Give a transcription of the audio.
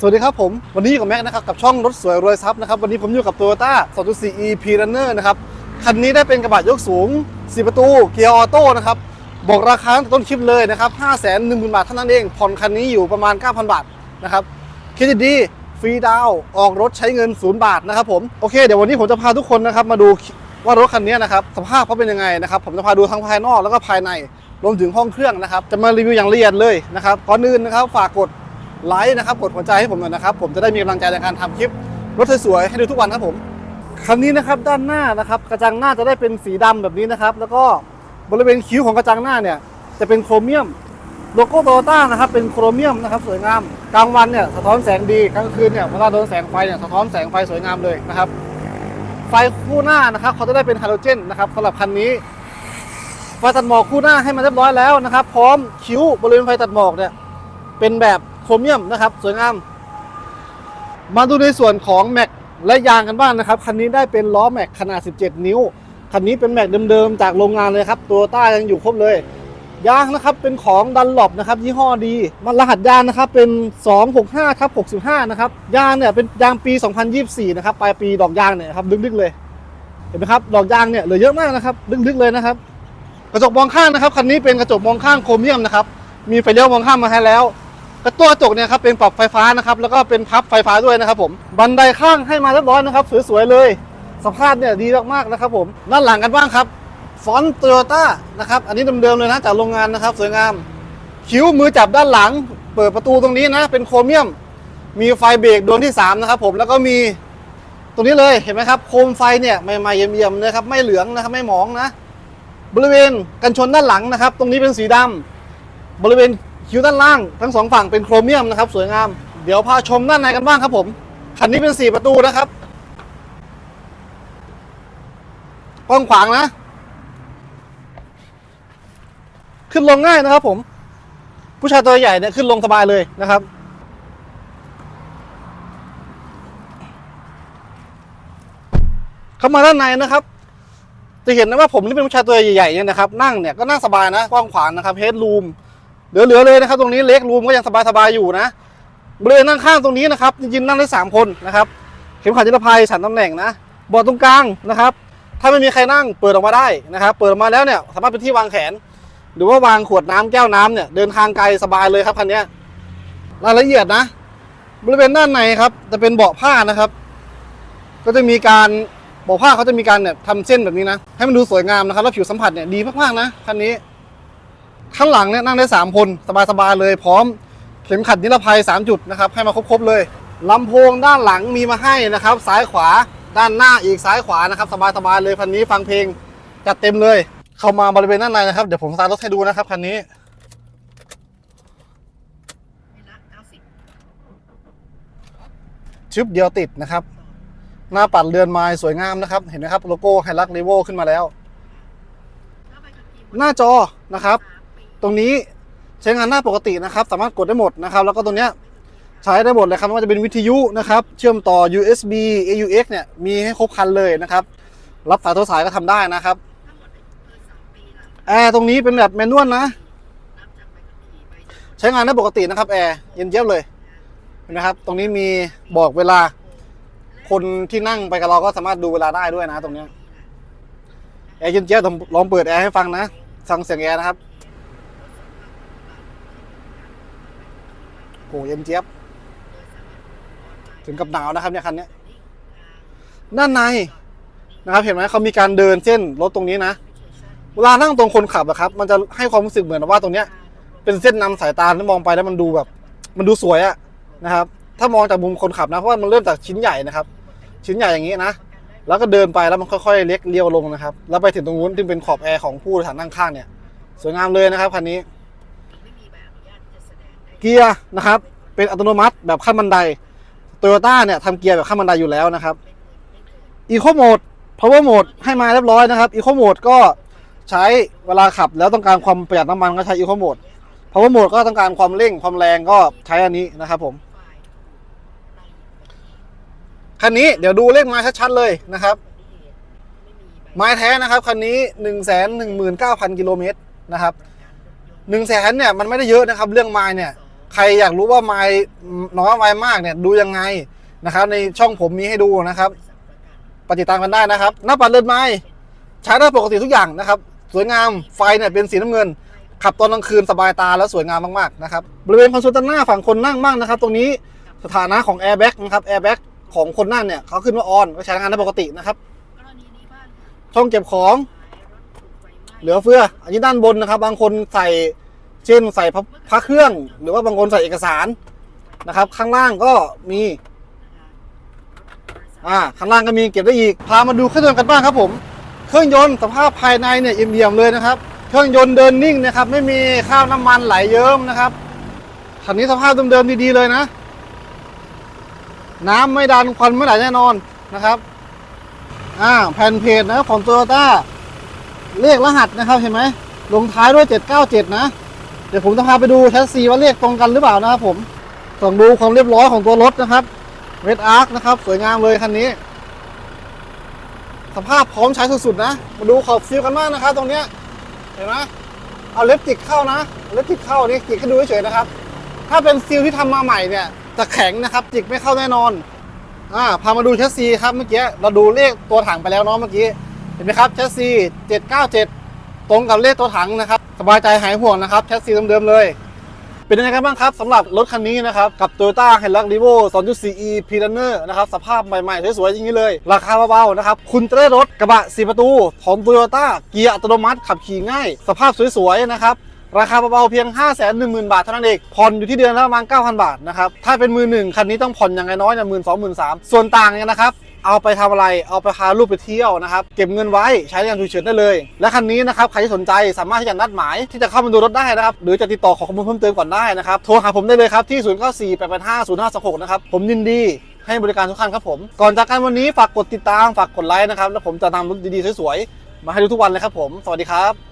สวัสดีครับผม วันนี้กับแม็กนะครับกับช่องรถสวยรวยทรัพย์นะครับวันนี้ผมอยู่กับ Toyota 2.4 EP Runner นะครับคันนี้ได้เป็นกระบะยกสูง 4 ประตูเกียร์ออโต้นะครับบอกราคาตั้งแต่ต้นคลิปเลยนะครับ 5 1 0 0 0 0 บาทเท่านั้นเองผ่อนคันนี้อยู่ประมาณ 9,000 บาทนะครับคิดดีฟรีดาวออกรถใช้เงิน 0 บาทนะครับผมโอเคเดี๋ยววันนี้ผมจะพาทุกคนนะครับมาดูว่ารถคันนี้นะครับสภาพเขาเป็นยังไงนะครับผมจะพาดูทั้งภายนอกแล้วก็ภายในรวมถึงห้องเครื่องนะครับจะมารีวิวอย่างละเอียดเลยนะครับก่อนอื่นนะครับฝากกด ไลค์นะครับกดหัวใจให้ผมหน่อยนะครับ ผมจะได้มีกำลังใจในการทำคลิปรถสวยๆให้ดูทุกวันครับผมคันนี้นะครับด้านหน้านะครับกระจังหน้าจะได้เป็นสีดำแบบนี้นะครับ แล้วก็บริเวณคิ้วของกระจังหน้าเนี่ยจะเป็นโครเมียมโลโก้โตโยต้านะครับเป็นโครเมียมนะครับสวยงามกลางวันเนี่ยสะท้อนแสงดีกลางคืนเนี่ยเวลาโดนแสงไฟเนี่ยสะท้อนแสงไฟสวยงามเลยนะครับไฟคู่หน้านะครับเขาจะได้เป็นฮาโลเจนนะครับสำหรับคันนี้ไฟตัดหมอกคู่หน้าให้มาเรียบร้อยแล้วนะครับ พร้อมคิ้วบริเวณไฟตัดหมอกเนี่ยเป็นแบบ ครเมียมนะครับ สวยงาม มาดูในส่วนของแม็กและยางกันบ้างนะครับ คันนี้ได้เป็นล้อแม็กขนาด 17 นิ้ว คันนี้เป็นแม็กเดิมๆ จากโรงงานเลยครับ ตัวต้ายังอยู่ครบเลย ยางนะครับเป็นของดันหลบนะครับ ยี่ห้อดี มันรหัสยางนะครับเป็น 265ทับ65 นะครับ ยางเนี่ยเป็นยางปี 2024 นะครับ ปลายปีดอกยางเนี่ยครับลึกๆเลย เห็นไหมครับ ดอกยางเนี่ยเหลือเยอะมากนะครับลึกๆเลยนะครับ กระจกมองข้างนะครับ คันนี้เป็นกระจกมองข้างโครเมียมนะครับ มีไฟเลี้ยวมองข้างมาให้แล้ว กระตัวกระจกเนี่ยครับเป็นปรับไฟฟ้านะครับแล้วก็เป็นพับไฟฟ้าด้วยนะครับผมบันไดข้างให้มาเรียบร้อยนะครับสวยๆเลยสภาพเนี่ยดีมากๆนะครับผมด้านหลังกันบ้างครับฟอนต์โตโยต้านะครับอันนี้เดิมๆเลยนะจากโรงงานนะครับสวยงามคิ้วมือจับด้านหลัง เปิดประตูตรงนี้นะ เป็นโครเมียม มีไฟเบรกดวงที่ 3 นะครับผมแล้วก็มีตรงนี้เลยเห็นไหมครับโคมไฟเนี่ยใหม่ๆเยี่ยมๆนะครับไม่เหลืองนะครับไม่หมองนะ บริเวณกันชนด้านหลังนะครับ ตรงนี้เป็นสีดำบริเวณ คิ้วด้านล่างทั้งสองฝั่งเป็นโครเมียมนะครับ สวยงาม เดี๋ยวพาชมด้านในกันบ้างครับผม คันนี้เป็น 4 ประตูนะครับกว้างขวางนะ ขึ้นลงง่ายนะครับผม ผู้ชายตัวใหญ่เนี่ยขึ้นลงสบายเลยนะครับ เข้ามาด้านในนะครับจะเห็นนะว่าผมนี่เป็นผู้ชายตัวใหญ่ๆเนี่ยนะครับ นั่งเนี่ยก็นั่งสบายนะกว้างขวางนะครับเฮดรูม เหลือๆเลยนะครับ ตรงนี้เล็กรูมก็ยังสบายๆอยู่นะบริเวณนั่งข้างตรงนี้นะครับจริงๆนั่งได้สามคนนะครับเข็มขัดนิรภัยฉันตำแหน่งนะเบาะตรงกลางนะครับ ถ้าไม่มีใครนั่งเปิดออกมาได้นะครับ เปิดออกมาแล้วเนี่ยสามารถเป็นที่วางแขน หรือว่าวางขวดน้ำแก้วน้ำเนี่ยเดินทางไกลสบายเลยครับคันนี้รายละเอียดนะ บริเวณด้านในครับจะเป็นเบาะผ้านะครับ ก็จะมีการเบาะผ้าเขาจะมีการเนี่ยทำเส้นแบบนี้นะให้มันดูสวยงามนะครับแล้วผิวสัมผัสเนี่ยดีมากๆนะคันนี้ ข้างหลังเนี่ยนั่งได้สามคน สบายๆเลยพร้อมเข็มขัดนิรภัยสามจุดนะครับ ให้มาครบๆเลยลำโพงด้านหลังมีมาให้นะครับ ซ้ายขวาด้านหน้าอีกซ้ายขวานะครับสบายๆเลยคันนี้ฟังเพลงจัดเต็มเลย เข้ามาบริเวณด้านในนะครับ เดี๋ยวผมสตาร์ทรถให้ดูนะครับคันนี้ชึบเดียวติดนะครับ หน้าปัดเรือนไม้สวยงามนะครับ เห็นไหมครับ โลโก้ไฮรักเลโวขึ้นมาแล้ว หน้าจอนะครับ ตรงนี้ใช้งานหน้าปกตินะครับ สามารถกดได้หมดนะครับ แล้วก็ตรงเนี้ยใช้ได้หมดเลยครับไม่ว่าจะเป็นวิทยุนะครับ เชื่อมต่อ USB AUX เนี่ยมีให้ครบครันเลยนะครับ รับสายโทรสายก็ทำได้นะครับแอร์ตรงนี้เป็นแบบแมนนวลนะ ใช้งานได้ปกตินะครับแอร์เย็นเจี๊ยบเลยเห็นไหมครับ ตรงนี้มีบอกเวลา คนที่นั่งไปกับเราก็สามารถดูเวลาได้ด้วยนะ ตรงนี้แอร์เย็นเจี๊ยบลองเปิดแอร์ให้ฟังนะฟังเสียงแอร์นะครับ โหเย็นเจี๊ยบ ถึงกับหนาวนะครับเนี่ยคันนี้ด้านในนะครับ เห็นไหมเขามีการเดินเส้นรถตรงนี้นะ เวลานั่งตรงคนขับอะครับ มันจะให้ความรู้สึกเหมือนว่าตรงเนี้ย เป็นเส้นนำสายตาที่มองไปแล้วมันดูแบบ มันดูสวยอะนะครับ ถ้ามองจากมุมคนขับนะเพราะว่ามันเริ่มจากชิ้นใหญ่นะครับ ชิ้นใหญ่อย่างนี้นะแล้วก็เดินไปแล้วมันค่อยๆเล็กเลี้ยวลงนะครับ แล้วไปถึงตรงนู้นที่เป็นขอบแอร์ของผู้โดยสารนั่งข้างเนี่ย สวยงามเลยนะครับคันนี้ เกียร์นะครับเป็นอัตโนมัติแบบขั้นบันไดโตโยต้าเนี่ยทำเกียร์แบบขั้นบันไดอยู่แล้วนะครับอีโคโหมด power mode ให้มาเรียบร้อยนะครับอีโคโหมดก็ใช้เวลาขับแล้วต้องการความประหยัดน้ำมันก็ใช้อีโคโหมด power mode ก็ต้องการความเร่งความแรงก็ใช้อันนี้นะครับผมคันนี้เดี๋ยวดูเลขไม้ชัดๆเลยนะครับ ไม้แท้นะครับคันนี้หนึ่งแสนหนึ่งหมื่นเก้าพันกิโลเมตรนะครับหนึ่งแสนเนี่ยมันไม่ได้เยอะนะครับ เรื่องไม้เนี่ย ครอยากรู้ว่าไม้น้อยไม้มากเนี่ยดูยังไงนะครับ ในช่องผมมีให้ดูนะครับปฏิตามกันได้นะครับ หน้าปัดเลือนไม้ใช้ได้ปกติทุกอย่างนะครับ สวยงามไฟเนี่ยเป็นสีน้ำเงิน ขับตอนกลางคืนสบายตาแล้วสวยงามมากๆนะครับบริเวณคอนโซลด้านหน้าฝั่งคนนั่งบ้างนะครับ ตรงนี้สถานะของแอร์แบ็กนะครับแอร์แบ็กของคนนั่งเนี่ยเขาขึ้นว่าออนก็ใช้งานได้ปกตินะครับช่องเก็บของ เหลือเฟือ อันนี้ด้านบนนะครับ บางคนใส่ เช่นใส่พระพระเครื่อง หรือว่าบางคนใส่เอกสารนะครับ ข้างล่างก็มีอ่าข้างล่างก็มีเก็บได้อีก พามาดูเครื่องยนต์กันบ้างครับผม เครื่องยนต์สภาพภายในเนี่ยเอี่ยมๆเลยนะครับ เครื่องยนต์เดินนิ่งนะครับ ไม่มีข้าวน้ำมันไหลเยิ้มนะครับคันนี้สภาพเดิมๆดีๆเลยนะ น้ำไม่ดันควันไม่ไหลแน่นอนนะครับอ่าแผ่นเพจนะของโตโยต้าเลขรหัสนะครับเห็นไหมลงท้ายด้วย 797 นะ เดี๋ยวผมจะพาไปดูแชสซีว่าเลขตรงกันหรือเปล่านะครับผมส่องดูความเรียบร้อยของตัวรถนะครับเรดอาร์คนะครับ สวยงามเลยคันนี้ สภาพพร้อมใช้สุดๆนะ มาดูขอบฟิลกันมากนะครับ ตรงเนี้ยเห็นไหมเอาเล็บจิกเข้านะเล็บจิกเข้านี่จิกให้ดูเฉยๆนะครับ ถ้าเป็นซีลที่ทำมาใหม่เนี่ยจะแข็งนะครับจิกไม่เข้าแน่นอนอ่าพามาดูแชสซีครับเมื่อกี้เราดูเลขตัวถังไปแล้วเนาะเมื่อกี้เห็นไหมครับแชสซี797 ตรงกับเลขตัวถังนะครับ สบายใจหายห่วงนะครับแชสซีเดิมๆเลย เป็นยังไงกันบ้างครับสำหรับรถคันนี้นะครับกับ Toyota h i l u x r e v o 2.4e p r u n e r นะครับสภาพใหม่ๆสวยๆอย่างนี้เลย ราคาเบาๆนะครับคุณจะได้รถกระบะ 4 ประตูของ Toyota เกียร์อัตโนมัติขับขี่ง่าย สภาพสวยๆนะครับราคาเบาๆเพียง 5 1 0 0 0 0 บาทเท่านั้นเอง ผ่อนอยู่ที่เดือนละประมาณ 9,000 บาทนะครับ ถ้าเป็นมือหนึ่งคันนี้ต้องผ่อนอย่างน้อยๆเนี่ยหมื่นสองหมื่นสามส่วนต่างเนี่ยนะครับ เอาไปทำอะไร เอาไปพาลูกไปเที่ยวนะครับ เก็บเงินไว้ใช้ในยามฉุกเฉินได้เลย และคันนี้นะครับ ใครที่สนใจสามารถที่จะนัดหมายที่จะเข้ามาดูรถได้นะครับ หรือจะติดต่อขอข้อมูลเพิ่มเติมก่อนได้นะครับ โทรหาผมได้เลยครับที่ 0 9 4 8 8 5 0 5 2 6 นะครับ ผมยินดีให้บริการทุกท่านครับผม ก่อนจากกันวันนี้ฝากกดติดตาม ฝากกดไลค์นะครับ แล้วผมจะนำรถดีๆสวยๆ มาให้ดูทุกวันเลยครับผม สวัสดีครับ